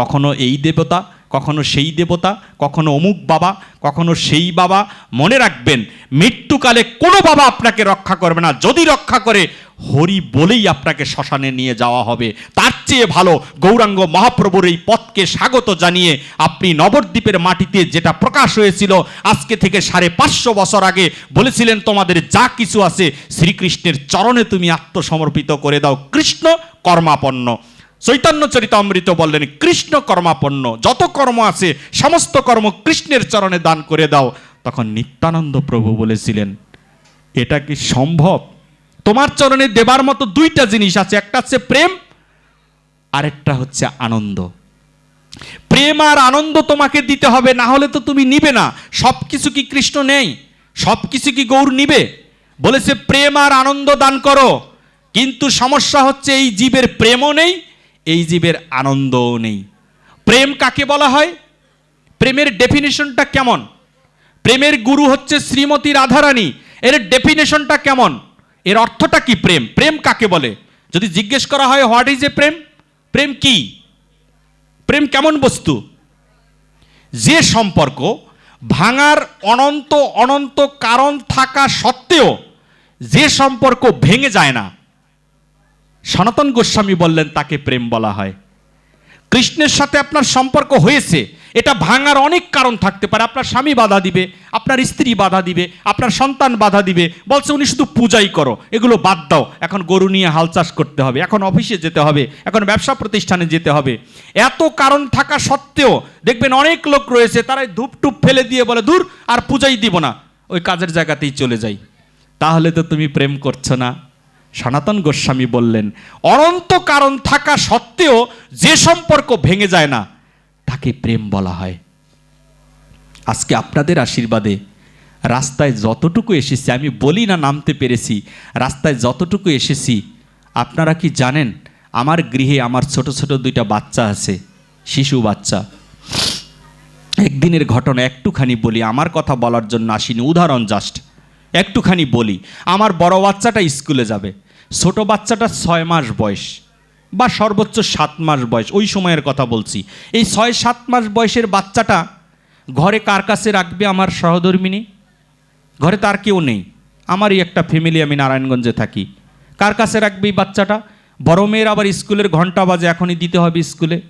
কখনো এই দেবতা, কখনো সেই দেবতা, কখনো অমুক বাবা, কখনো সেই বাবা, মনে রাখবেন, মৃত্যুকালে কোনো বাবা আপনাকে রক্ষা করবে না। যদি রক্ষা করে, হরি বলেই আপনাকে শ্মশানে নিয়ে যাওয়া হবে। তার চেয়ে ভালো গৌরাঙ্গ মহাপ্রভুর এই পথকে স্বাগত জানিয়ে আপনি নবদ্বীপের মাটিতে যেটা প্রকাশ হয়েছিল, আজকে থেকে সাড়ে পাঁচশো বছর আগে বলেছিলেন, তোমাদের যা কিছু আছে, শ্রীকৃষ্ণের চরণে তুমি আত্মসমর্পিত করে দাও। কৃষ্ণ কর্মাপন্ন। চৈতন্য চরিতামৃত বললেন, কৃষ্ণ কর্মাপন্ন, যত কর্ম আছে, সমস্ত কর্ম কৃষ্ণের চরণে দান করে দাও। তখন নিত্যানন্দ প্রভু বলেছিলেন, এটা কি সম্ভব? তোমার চরণে দেবার মতো দুইটা জিনিস আছে, একটা হচ্ছে প্রেম, আরেকটা হচ্ছে আনন্দ। প্রেম আর আনন্দ তোমাকে দিতে হবে, না হলে তো তুমি নিবে না। সব কিছু কি কৃষ্ণ নেই? সব কিছু কি গৌর নিবে? বলেছে, প্রেম আর আনন্দ দান করো, কিন্তু সমস্যা হচ্ছে এই জীবের প্রেমও নেই এই জীবের আনন্দও নেই। প্রেম কাকে বলা হয়? প্রেমের ডেফিনেশনটা কেমন? প্রেমের গুরু হচ্ছে শ্রীমতী রাধারানী। এর ডেফিনেশনটা কেমন? এর অর্থটা কি প্রেম? প্রেম কাকে বলে? যদি জিজ্ঞেস করা হয়, হোয়াট ইজ এ প্রেম? প্রেম কি? প্রেম কেমন বস্তু? যে সম্পর্ক ভাঙার অনন্ত অনন্ত কারণ থাকা সত্ত্বেও যে সম্পর্ক ভেঙে যায় না সনাতন গোস্বামী বললেন, তাকে প্রেম বলা হয়। কৃষ্ণের সাথে আপনার সম্পর্ক হয়েছে, এটা ভাঙার অনেক কারণ থাকতে পারে। আপনার স্বামী বাধা দিবে, আপনার স্ত্রী বাধা দিবে, আপনার সন্তান বাধা দিবে, বলছে উনি শুধু পূজাই করো, এগুলো বাদ দাও। এখন গরু নিয়ে হাল চাষ করতে হবে, এখন অফিসে যেতে হবে, এখন ব্যবসা প্রতিষ্ঠানে যেতে হবে। এত কারণ থাকা সত্ত্বেও দেখবেন অনেক লোক রয়েছে, তারাই ধূপ টুপ ফেলে দিয়ে বলে, দূর, আর পূজাই দিব না। ওই কাজের জায়গাতেই চলে যাই। তাহলে তো তুমি প্রেম করছ না। সনাতন গোস্বামী বললেন, অনন্ত কারণ থাকা সত্ত্বেও যে সম্পর্ক ভেঙে যায় না, তাকে প্রেম বলা হয়। আজকে আপনাদের আশীর্বাদে রাস্তায় যতটুকু এসেছি, আমি বলি না নামতে পেরেছি, রাস্তায় যতটুকু এসেছি, আপনারা কি জানেন, আমার গৃহে আমার ছোট ছোট দুইটা বাচ্চা আছে, শিশু বাচ্চা। একদিনের ঘটনা একটুখানি বলি, আমার কথা বলার জন্য আসিনি, উদাহরণ জাস্ট একটুখানি বলি, আমার বড় বাচ্চাটা স্কুলে যাবে ছোট বাচ্চাটা ছয় মাস বয়স বা সর্বোচ্চ সাত মাস বয়স, ওই সময়ের কথা বলছি। এই ছয় সাত মাস বয়সের বাচ্চাটা ঘরে কার কাছে রাখবে আমার সহধর্মিনী? ঘরে তার কেউ নেই। আমারই একটা ফ্যামিলি আমি নারায়ণগঞ্জে থাকি। কার কাছে রাখবে এই বাচ্চাটা? বড় মেয়ের আবার স্কুলের ঘণ্টা বাজে, এখনই দিতে হবে স্কুলে।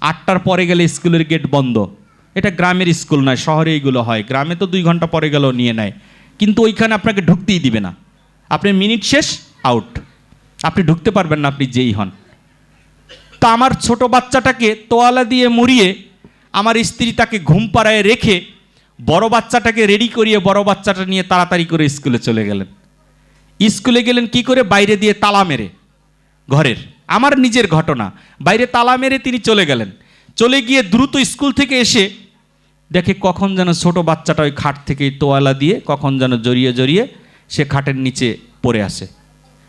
আটটার পরে গেলে স্কুলের গেট বন্ধ। এটা গ্রামের স্কুল নয়, শহরে এইগুলো হয়। গ্রামে তো দুই ঘণ্টা পরে গেলেও নিয়ে নেয়। কিন্তু ওইখানে আপনাকে ঢুকতেই দিবে না। আপনি মিনিট শেষ আউট আপনি ঢুকতে পারবেন না, আপনি যেই হন। তা আমার ছোট বাচ্চাটাকে তোয়ালা দিয়ে মুড়িয়ে আমার স্ত্রী তাকে ঘুম পাড়ায় রেখে বড় বাচ্চাটাকে রেডি করিয়ে বড় বাচ্চাটা নিয়ে তাড়াতাড়ি করে স্কুলে চলে গেলেন। স্কুলে গেলেন কি করে? বাইরে দিয়ে তালা মেরে ঘরের। আমার নিজের ঘটনা। বাইরে তালা মেরে তিনি চলে গেলেন। চলে গিয়ে দ্রুত স্কুল থেকে এসে দেখে কখন যেন ছোট বাচ্চাটা ওই খাট থেকে তোয়ালা দিয়ে কখন যেন জড়িয়ে জড়িয়ে সে খাটের নিচে পড়ে আসে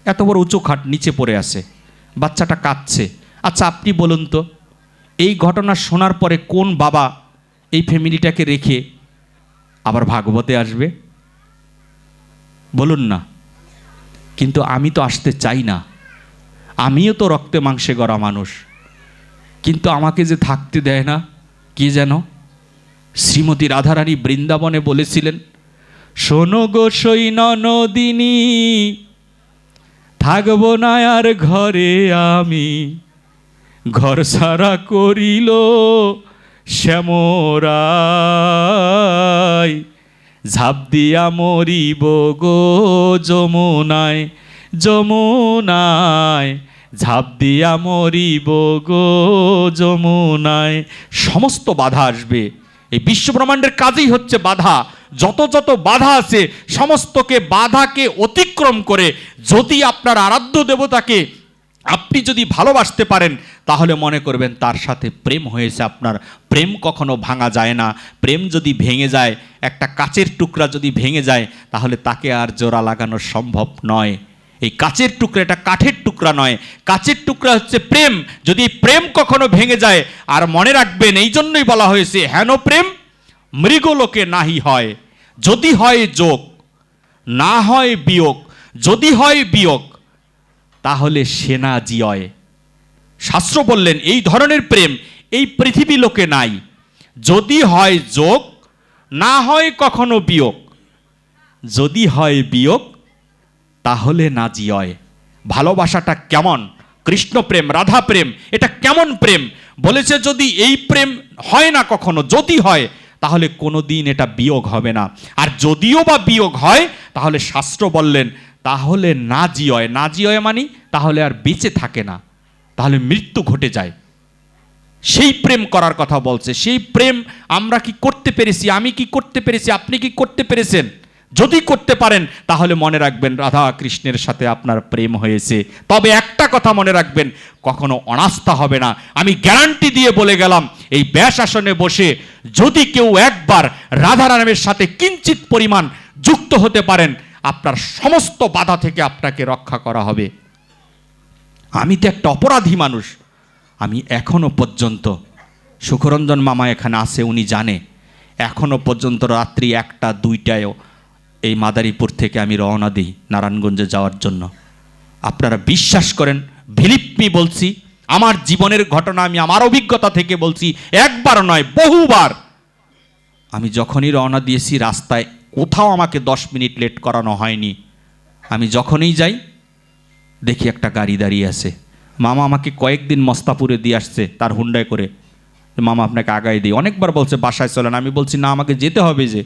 এত বড় উঁচু খাট নিচে পড়ে আছে। বাচ্চাটা কাঁদছে। আচ্ছা আপনি বলুন তো, এই ঘটনা শোনার পরে কোন বাবা এই ফ্যামিলিটাকে রেখে আবার ভাগবতে আসবে? বলুন না। কিন্তু আমি তো আসতে চাই না। আমিও তো রক্তে মাংসে গড়া মানুষ। কিন্তু আমাকে যে থাকতে দেয় না, কি যেন? শ্রীমতী রাধারানী বৃন্দাবনে বলেছিলেন, শোনো গো সৈন নদিনী থাকব না আর ঘরে আমি। ঘর সারা করিল শ্যামরাই ঝাঁপ দিয়া মরিব গো যমুনায় যমুনায়। ঝাঁপ দিয়া মরিব গো যমুনায়। সমস্ত বাধা আসবে। এই বিশ্বব্রহ্মাণ্ডের কাজই হচ্ছে বাধা। যত যত বাধা আছে, সমস্তকে বাধাকে অতিক্রম করে যদি আপনার আরাধ্য দেবতাকে আপনি যদি ভালোবাসতে পারেন, তাহলে মনে করবেন তার সাথে প্রেম হয়েছে আপনার। প্রেম কখনো ভাঙা যায় না। প্রেম যদি ভেঙে যায়, একটা কাচের টুকরা যদি ভেঙে যায়, তাহলে তাকে আর জোড়া লাগানো সম্ভব নয়। এই কাচের টুকরা এটা কাঠের টুকরা নয়। কাচের টুকরা হচ্ছে প্রেম। যদি প্রেম কখনো ভেঙে যায়, আর মনে রাখবেন, এই জন্যই বলা হয়েছে, হেন প্রেম মৃগলোকে নাহি হয়। যদি হয় যোগ, না হয় বিয়োগ। যদি হয় বিয়োগ, তাহলে সেনা জিয়য়। শাস্ত্র বললেন, এই ধরনের প্রেম এই পৃথিবী লোকে নাই। যদি হয় যোগ, না হয় কখনো বিয়োগ। যদি হয় বিয়োগ তাহলে নাজি হয় ভালোবাসাটা কেমন? কৃষ্ণ প্রেম রাধা প্রেম এটা কেমন প্রেম? বলেছে যদি এই প্রেম হয় না কখনো, যদি হয়, তাহলে কোনো দিন এটা বিয়োগ হবে না। আর যদিও বা বিয়োগ হয়, তাহলে শাস্ত্র বললেন, তাহলে না জিয়য় না জিয়য় মানে তাহলে আর বেঁচে থাকে না। তাহলে মৃত্যু ঘটে যায়। সেই প্রেম করার কথা বলছে। সেই প্রেম আমরা কি করতে পেরেছি? আমি কি করতে পেরেছি? আপনি কি করতে পেরেছেন? যদি করতে পারেন, তাহলে মনে রাখবেন রাধা কৃষ্ণের সাথে আপনার প্রেম হয়েছে। তবে একটা কথা মনে রাখবেন, কখনো অনাস্থা হবে না। আমি গ্যারান্টি দিয়ে বলে গেলাম, এই ব্যাস আসনে বসে যদি কেউ একবার রাধারামের সাথে কিঞ্চিত পরিমাণ যুক্ত হতে পারেন, আপনার সমস্ত বাধা থেকে আপনাকে রক্ষা করা হবে। আমি তো একটা অপরাধী মানুষ। আমি এখনও পর্যন্ত, সুখরঞ্জন মামা এখানে আসে উনি জানে, এখনও পর্যন্ত রাত্রি একটা, দুইটায়ও এই মাদারীপুর থেকে আমি রওনা দিই নারায়ণগঞ্জে যাওয়ার জন্য। আপনারা বিশ্বাস করেন ভিলিপ্পি বলছি, আমার জীবনের ঘটনা আমি আমার অভিজ্ঞতা থেকে বলছি, একবার নয়, বহুবার। আমি যখনই রওনা দিয়েছি রাস্তায়, কোথাও আমাকে দশ মিনিট লেট করানো হয়নি। আমি যখনই যাই, দেখি একটা গাড়ি দাঁড়িয়ে আছে। মামা আমাকে কয়েকদিন মস্তাপুরে দিয়ে আসছে, তার হুন্ডায় করে। মামা আপনাকে আগায় দিই। অনেকবার বলছে, বাসায় চলেন। আমি বলছি, না, আমাকে যেতে হবে যে।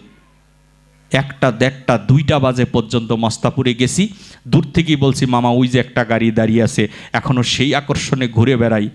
একটা দেড়টা, দুইটা বাজে পর্যন্ত মস্তাপুরে গেছি। দূর থেকেই বলছি, মামা, ওই যে একটা গাড়ি দাঁড়িয়ে আছে এখনও সেই আকর্ষণে ঘুরে বেড়াই।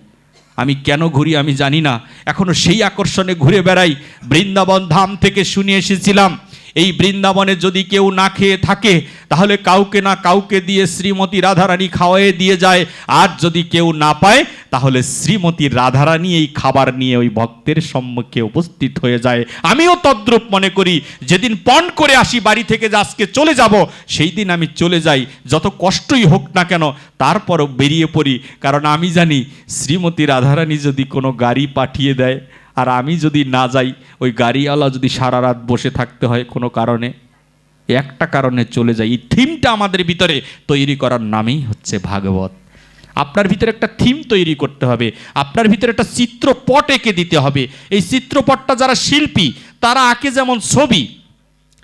আমি কেন ঘুরি আমি জানি না এখনও সেই আকর্ষণে ঘুরে বেড়াই। বৃন্দাবন ধাম থেকে শুনে এসেছিলাম। এই বৃন্দাবনে যদি কেউ না খেয়ে থাকে, তাহলে কাউকে না কাউকে দিয়ে শ্রীমতী রাধারানী খাওয়াইয়ে দিয়ে যায়। আর যদি কেউ না পায়, তাহলে শ্রীমতী রাধারানী এই খাবার নিয়ে ওই ভক্তের সম্মুখে উপস্থিত হয়ে যায়। আমিও তদ্রূপ মনে করি, যেদিন পণ করে আসি বাড়ি থেকে যে আজকে চলে যাব, সেই দিন আমি চলে যাই। যত কষ্টই হোক না কেন, তারপরও বেরিয়ে পড়ি। কারণ আমি জানি, শ্রীমতী রাধারানী যদি কোনো গাড়ি পাঠিয়ে দেয় আর আমি যদি না যাই, ওই গাড়িওয়ালা যদি সারা রাত বসে থাকতে হয় কোনো কারণে, একটা কারণে চলে যাই এই থিমটা আমাদের ভিতরে তৈরি করার নামেই হচ্ছে ভাগবত। আপনার ভিতরে একটা থিম তৈরি করতে হবে। আপনার ভিতরে একটা চিত্রপট এঁকে দিতে হবে। এই চিত্রপটটা যারা শিল্পী, তারা আঁকে যেমন ছবি,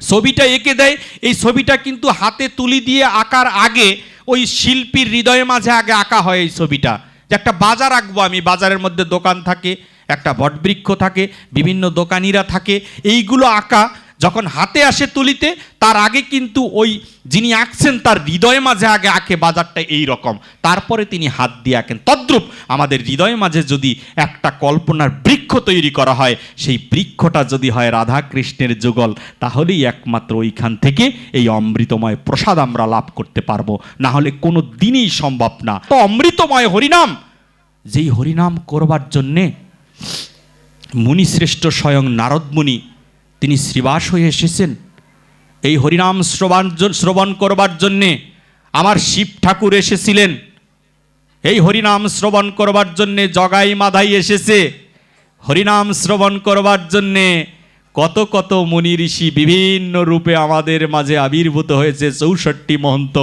ছবিটা এঁকে দেয়। এই ছবিটা কিন্তু হাতে তুলি দিয়ে আঁকার আগে ওই শিল্পীর হৃদয়ের মাঝে আগে আঁকা হয় এই ছবিটা। যে একটা বাজার আঁকবো আমি, বাজারের মধ্যে দোকান থাকে একটা বটবৃক্ষ থাকে, বিভিন্ন দোকানিরা থাকে, এইগুলো আঁকা যখন হাতে আসে তুলিতে, তার আগে কিন্তু ওই যিনি আঁকছেন তার হৃদয় মাঝে আগে আঁকে, বাজারটা এই রকম তারপরে তিনি হাত দিয়ে আঁকেন। তদ্রূপ আমাদের হৃদয় মাঝে যদি একটা কল্পনার বৃক্ষ তৈরি করা হয়, সেই বৃক্ষটা যদি হয় রাধা কৃষ্ণের যুগল, তাহলেই একমাত্র ওইখান থেকে এই অমৃতময় প্রসাদ আমরা লাভ করতে পারব। না হলে কোনো দিনই সম্ভব না। তো অমৃতময় হরিনাম, যেই হরিনাম করবার জন্যে মুনিশ্রেষ্ঠ স্বয়ং নারদমুনি, তিনি শ্রীবাস হয়ে এসেছেন। এই হরিনাম শ্রবণ শ্রবণ করবার জন্যে আমার শিব ঠাকুর এসেছিলেন। এই হরিনাম শ্রবণ করবার জন্যে জগাই মাধাই এসেছে। হরিনাম শ্রবণ করবার জন্যে কত কত মুনি ঋষি বিভিন্ন রূপে আমাদের মাঝে আবির্ভূত হয়েছে। চৌষট্টি মহন্ত,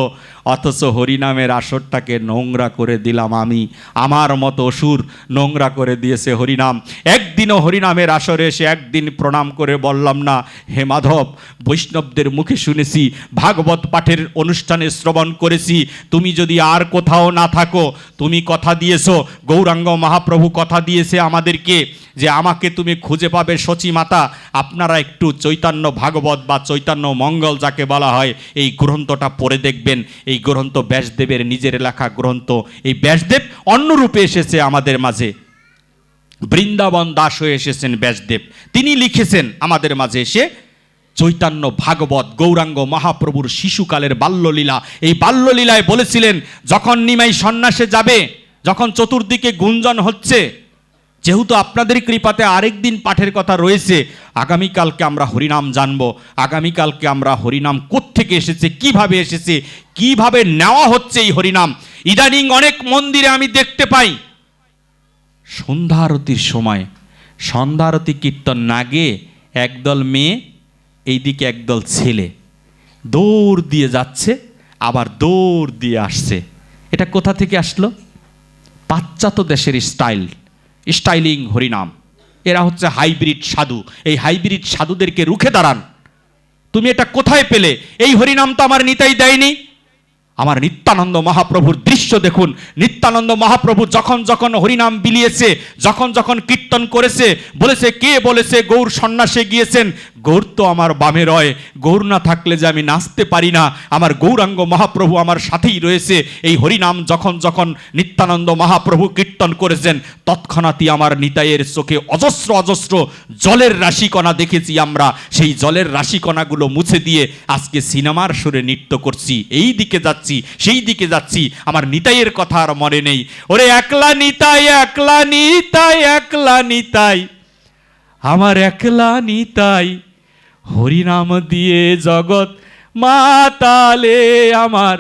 অথচ হরিনামের আসরটাকে নোংরা করে দিলাম আমি। আমার মতো অসুর নোংরা করে দিয়েছে হরিনাম। একদিনও হরিনামের আসরে এসে একদিন প্রণাম করে বললাম না, হে মাধব, বৈষ্ণবদের মুখে শুনেছি, ভাগবত পাঠের অনুষ্ঠানে শ্রবণ করেছি। তুমি যদি আর কোথাও না থাকো, তুমি কথা দিয়েছ, গৌরাঙ্গ মহাপ্রভু কথা দিয়েছে আমাদেরকে যে আমাকে তুমি খুঁজে পাবে সচী মাতা আপনারা একটু চৈতন্য ভাগবত বা চৈতন্য মঙ্গল যাকে বলা হয়, এই গ্রন্থটা পড়ে দেখবেন। এই গ্রন্থ ব্যাসদেবের নিজের লেখা গ্রন্থ। এই ব্যাসদেব অন্য রূপে এসেছে আমাদের মাঝে। বৃন্দাবন দাস হয়ে এসেছেন ব্যাসদেব। তিনি লিখেছেন আমাদের মাঝে এসে, চৈতন্য ভাগবত গৌরাঙ্গ মহাপ্রভুর শিশুকালের বাল্যলীলা। এই বাল্যলীলায় বলেছিলেন, যখন নিমাই সন্ন্যাসে যাবে, যখন চতুর্দিকে গুঞ্জন হচ্ছে যেহেতু আপনাদের কৃপাতে আরেক দিন পাঠের কথা রয়েছে, আগামীকালকে আমরা হরিনাম জানব। আগামীকালকে আমরা হরিনাম কোত্থেকে এসেছে, কীভাবে এসেছে, কীভাবে নেওয়া হচ্ছে এই হরিনাম? ইদানিং অনেক মন্দিরে আমি দেখতে পাই। সন্ধ্যা আরতির সময়, সন্ধ্যা আরতি কীর্তন নাগে একদল মেয়ে, এইদিকে একদল ছেলে। দৌড় দিয়ে যাচ্ছে, আবার দৌড় দিয়ে আসছে। এটা কোথা থেকে আসলো? পাশ্চাত্য দেশের স্টাইল। স্টাইলিং হরিনাম। এরা হচ্ছে হাইব্রিড সাধু। এই হাইব্রিড সাধুদেরকে রুখে দাঁড়ান। তুমি এটা কোথায় পেলে? এই হরিনাম তো আমার নিতাই দেয়নি। আমার নিত্যানন্দ মহাপ্রভুর দৃশ্য দেখুন। নিত্যানন্দ মহাপ্রভু যখন যখন হরিনাম বিলিয়েছে, যখন যখন কীর্তন করেছে, বলেছে, কে বলেছে গৌর সন্ন্যাসে গিয়েছেন? গৌর তো আমার বামে রয়। গৌর না থাকলে যে আমি নাচতে পারি না। আমার গৌরাঙ্গ মহাপ্রভু আমার সাথেই রয়েছে। এই হরিনাম যখন যখন নিত্যানন্দ মহাপ্রভু কীর্তন করেছেন, তৎক্ষণাৎই আমার নিতাইয়ের চোখে অজস্র অজস্র জলের রাশিকণা দেখেছি আমরা। সেই জলের রাশিকণাগুলো মুছে দিয়ে আজকে সিনেমার সুরে নৃত্য করছি। এই দিকে যাচ্ছি। সেই দিকে যাচ্ছি। আমার নিতাইয়ের কথা আর মনে নেই। ওরে, একলা নিতাই একলা নিতাই একলা নিতাই। আমার একলা নিতাই, হরিনাম দিয়ে জগৎ মাতালে আমার।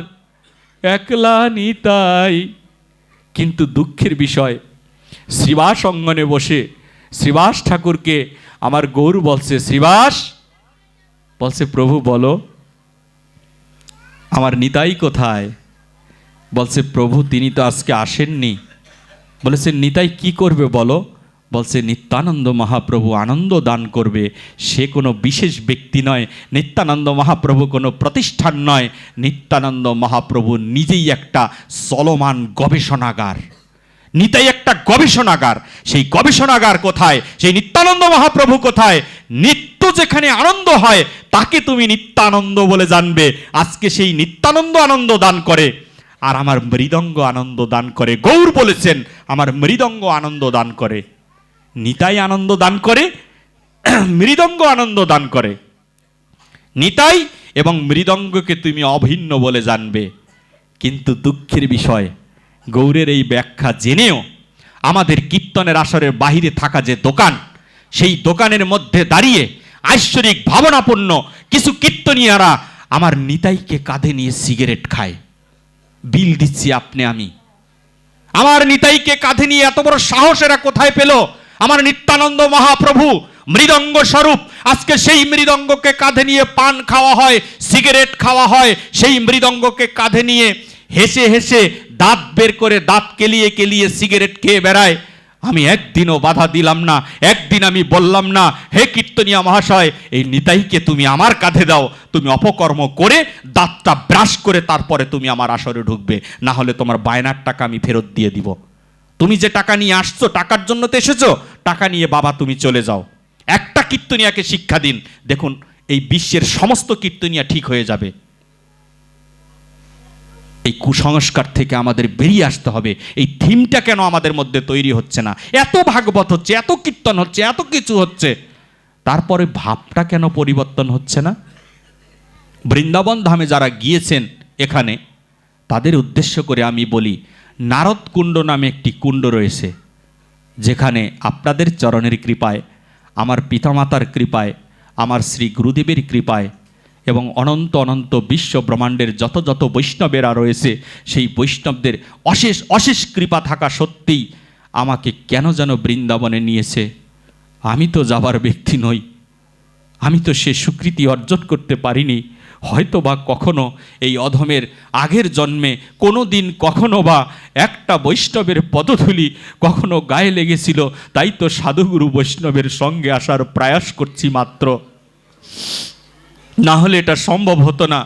একলা নিতাই। কিন্তু দুঃখের বিষয় শ্রীবাস অঙ্গনে বসে শ্রীবাস ঠাকুরকে আমার গৌর বলছে, শ্রীবাস, বলছে, প্রভু, বলো। আমার নিতাই কোথায়? বলছে, প্রভু, তিনি তো আজকে আসেননি। বলেছে, নিতাই কি করবে বলো? বলছে, নিত্যানন্দ মহাপ্রভু আনন্দ দান করবে। সে কোনো বিশেষ ব্যক্তি নয়। নিত্যানন্দ মহাপ্রভু কোনো প্রতিষ্ঠান নয়। নিত্যানন্দ মহাপ্রভু নিজেই একটা চলমান গবেষণাগার। নিতাই একটা গবেষণাগার। সেই গবেষণাগার কোথায়? সেই নিত্যানন্দ মহাপ্রভু কোথায়? নিত্য যেখানে আনন্দ হয়, তাকে তুমি নিত্যানন্দ বলে জানবে। আজকে সেই নিত্যানন্দ আনন্দ দান করে। আর আমার মৃদঙ্গ আনন্দ দান করে। গৌর বলেছেন, আমার মৃদঙ্গ আনন্দ দান করে। নিতাই আনন্দ দান করে, মৃদঙ্গ আনন্দ দান করে। নিতাই এবং মৃদঙ্গকে তুমি অভিন্ন বলে জানবে। কিন্তু দুঃখের বিষয় গৌরের এই ব্যাখ্যা জেনেও আমাদের কীর্তনের আসরের বাহিরে থাকা যে দোকান, সেই দোকানের মধ্যে দাঁড়িয়ে ঐশ্বরিক ভাবনাপূর্ণ কিছু কীর্তনীয়ারা আমার নিতাইকে কাঁধে নিয়ে সিগারেট খায়। বিল দিচ্ছি আপনি আমি। আমার নিতাইকে কাঁধে নিয়ে এত বড় সাহস এরা কোথায় পেল? আমার নিত্যানন্দ মহাপ্রভু মৃদঙ্গ স্বরূপ, আজকে সেই মৃদঙ্গকে কাঁধে নিয়ে পান খাওয়া হয়, সিগারেট খাওয়া হয়, সেই মৃদঙ্গকে কাঁধে নিয়ে হেসে হেসে দাঁত বের করে দাঁত কেলিয়ে কেলিয়ে সিগারেট খেয়ে বেড়ায়। আমি একদিনও বাধা দিলাম না, একদিন আমি বললাম না, হে কীর্তনিয়া মহাশয়, এই নিতাইকে তুমি আমার কাঁধে দাও, তুমি অপকর্ম করে দাঁতটা ব্রাশ করে তারপরে তুমি আমার আসরে ঢুকবে, না হলে তোমার বায়নার টাকা আমি ফেরত দিয়ে দিব। তুমি যে টাকা নিয়ে আসছো, টাকার জন্য তো এসেছ, টাকা নিয়ে বাবা তুমি চলে যাও। একটা কীর্তনিয়াকে শিক্ষা দিন। দেখুন, এই বিশ্বের সমস্ত কীর্তনিয়া ঠিক হয়ে যাবে। এই কুসংস্কার থেকে আমাদের বেরিয়ে আসতে হবে। এই থিমটা কেন আমাদের মধ্যে তৈরি হচ্ছে না? এত ভাগবত হচ্ছে, এত কীর্তন হচ্ছে, এত কিছু হচ্ছে। তারপরে ভাবটা কেন পরিবর্তন হচ্ছে না? বৃন্দাবন ধামে যারা গিয়েছেন এখানে, তাদের উদ্দেশ্য করে আমি বলি, নারদ কুণ্ড নামে একটি কুণ্ড রয়েছে, যেখানে আপনাদের চরণের কৃপায়, আমার পিতামাতার কৃপায়, আমার শ্রী গুরুদেবের কৃপায় এবং অনন্ত অনন্ত বিশ্ব ব্রহ্মাণ্ডের যত যত বৈষ্ণবেরা রয়েছে, সেই বৈষ্ণবদের অশেষ অশেষ কৃপা থাকা সত্ত্বেই আমাকে কেন যেন বৃন্দাবনে নিয়েছে? আমি তো যাবার ব্যক্তি নই। আমি তো সে স্বীকৃতি অর্জন করতে পারিনি। হয়তো বা কখনো এই অধমের আগের জন্মে কোনো দিন কখনো বা একটা বৈষ্ণবের পদধূলি কখনো গায়ে লেগেছিল, তাই তো সাধুগুরু বৈষ্ণবের সঙ্গে আসার প্রয়াস করছি মাত্র। না হলে এটা সম্ভব হতো না।